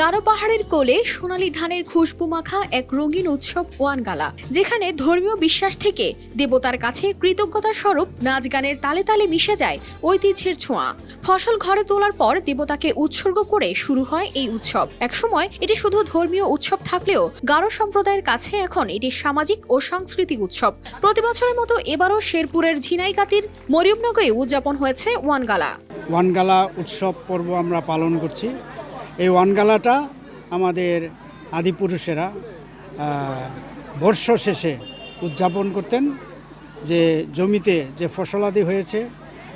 গারো পাহাড়ের কোলে সোনালী ধানের খুশবু মাখা এক রঙিন উৎসব ওয়ানগালা, যেখানে ধর্মীয় বিশ্বাস থেকে দেবতার কাছে কৃতজ্ঞতা স্বরূপ নাচ গানের তালে তালে মিশে যায় ঐতিহ্যের ছোঁয়া। ফসল ঘরে তোলার পর দেবতাকে উৎসর্গ করে শুরু হয় এই উৎসব। একসময় এটি শুধু ধর্মীয় উৎসব থাকলেও গারো সম্প্রদায়ের কাছে এখন এটি সামাজিক ও সাংস্কৃতিক উৎসব। প্রতি বছরের মতো এবারও শেরপুরের ঝিনাইগাতির মরিয়মনগরে উদযাপন হয়েছে ওয়ানগালা। ওয়ানগালা উৎসব পর্ব আমরা পালন করছি। এই ওয়ানগালাটা আমাদের আদিপুরুষেরা বর্ষ শেষে উদযাপন করতেন। যে জমিতে যে ফসলাদি হয়েছে,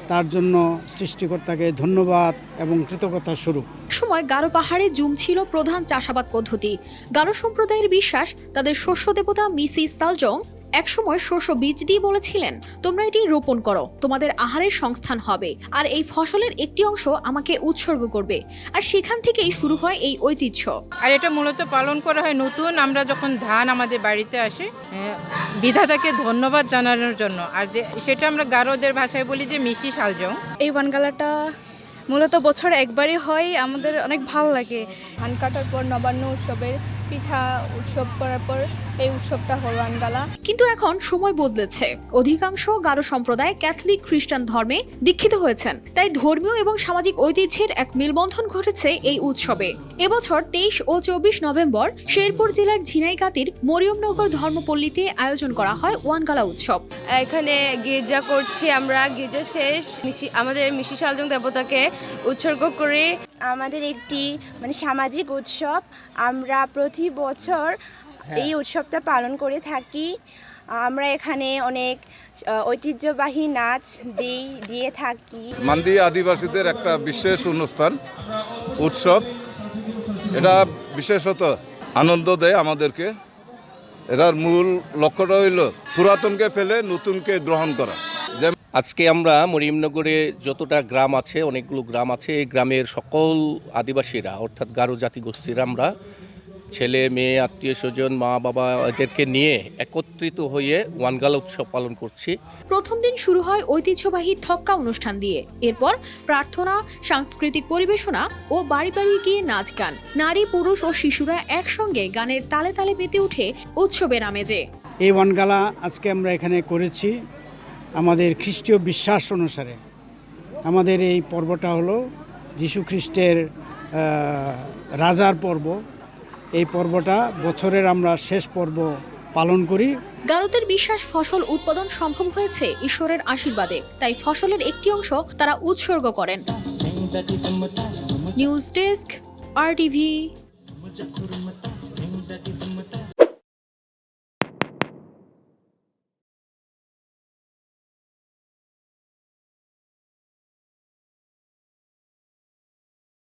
তার জন্য সৃষ্টিকর্তাকে ধন্যবাদ এবং কৃতজ্ঞতা স্বরূপ। সময় গারো পাহাড়ে জুম ছিল প্রধান চাষাবাদ পদ্ধতি। গারো সম্প্রদায়ের বিশ্বাস, তাদের শস্য দেবতা মিসিস সালজং একসময় শস্য বীজ দিয়ে বলেছিলেন তোমরা এটি রোপণ করো তোমাদের আহারের সংস্থান হবে আর এই ফসলের একটি অংশ আমাকে উৎসর্গ করবে। আর সেখান থেকেই শুরু হয় এই ঐতিহ্য। আর এটা মূলত পালন করা হয় নতুন আমরা যখন ধান আমাদের বাড়িতে আসে বিধাতাকে ধন্যবাদ জানানোর জন্য। আর যে সেটা আমরা গারোদের ভাষায় বলি যে মিশি সালজং। এই বানগালাটা মূলত বছরে একবারই হয় আমাদের অনেক ভালো লাগে। ধান কাটার পর নবান্ন উৎসবের পিঠা উৎসব করার পর এই উৎসবটা হলো ওয়ানগালা কিন্তু এখন সময় বদলেছে। অধিকাংশ গারো সম্প্রদায় ক্যাথলিক খ্রিস্টান ধর্মে দীক্ষিত হয়েছেন। তাই ধর্মীয় এবং সামাজিক ঐতিহ্যের এক মেলবন্ধন ঘটেছে এই উৎসবে। এবছর তেইশ ও চব্বিশ নভেম্বর শেরপুর জেলার ঝিনাইগাতির মরিয়মনগর ধর্মপল্লীতে আয়োজন করা হয় ওয়ানগালা উৎসব। এখানে গির্জা করছি আমরা গির্জা শেষ। মিশি আমাদের মিশি সালজং দেবতাকে উৎসর্গ করে আমাদের একটি মানে সামাজিক উৎসব। আমরা প্রতি বছর এই উৎসবটা পালন করে থাকি। আমরা এখানে অনেক ঐতিহ্যবাহী নাচ দিই দিয়ে থাকি। মান্দি আদিবাসীদের একটা বিশেষ অনুষ্ঠান উৎসব। এটা বিশেষত আনন্দ দেয় আমাদেরকে। এটার মূল লক্ষ্যটা হইল পুরাতনকে ফেলে নতুনকে গ্রহণ করা। আজকে আমরা মরিমনগরে যতটা গ্রাম আছে, অনেকগুলো গ্রাম আছে, এই গ্রামের সকল আদিবাসীরা, অর্থাৎ গারো জাতিগোষ্ঠীর আমরা ছেলে মেয়ে আত্মীয় স্বজন মা বাবা এদেরকে নিয়ে একত্রিত হয়ে ওয়ানগালা উৎসব পালন করছি। প্রথম দিন শুরু হয় ঐতিহ্যবাহী থক্কা অনুষ্ঠান দিয়ে। এরপর প্রার্থনা সাংস্কৃতিক পরিবেশনা ও বাড়ি বাড়ি গিয়ে নাচ গান। নারী পুরুষ ও শিশুরা একসঙ্গে গানের তালে তালে মেতে উঠে উৎসবের আমেজে। এই ওয়ানগালা আজকে আমরা এখানে করেছি আমাদের খ্রিস্টীয় বিশ্বাস অনুসারে। আমাদের এই পর্বটা হলো যীশু খ্রিস্টের রাজার পর্ব। এই পর্বটা বছরের আমরা শেষ পর্ব পালন করি। গারদের বিশ্বাস ফসল উৎপাদন সম্ভব হয়েছে ঈশ্বরের আশীর্বাদে। তাই ফসলের একটি অংশ তারা উৎসর্গ করেন। নিউজ ডেস্ক আর টিভি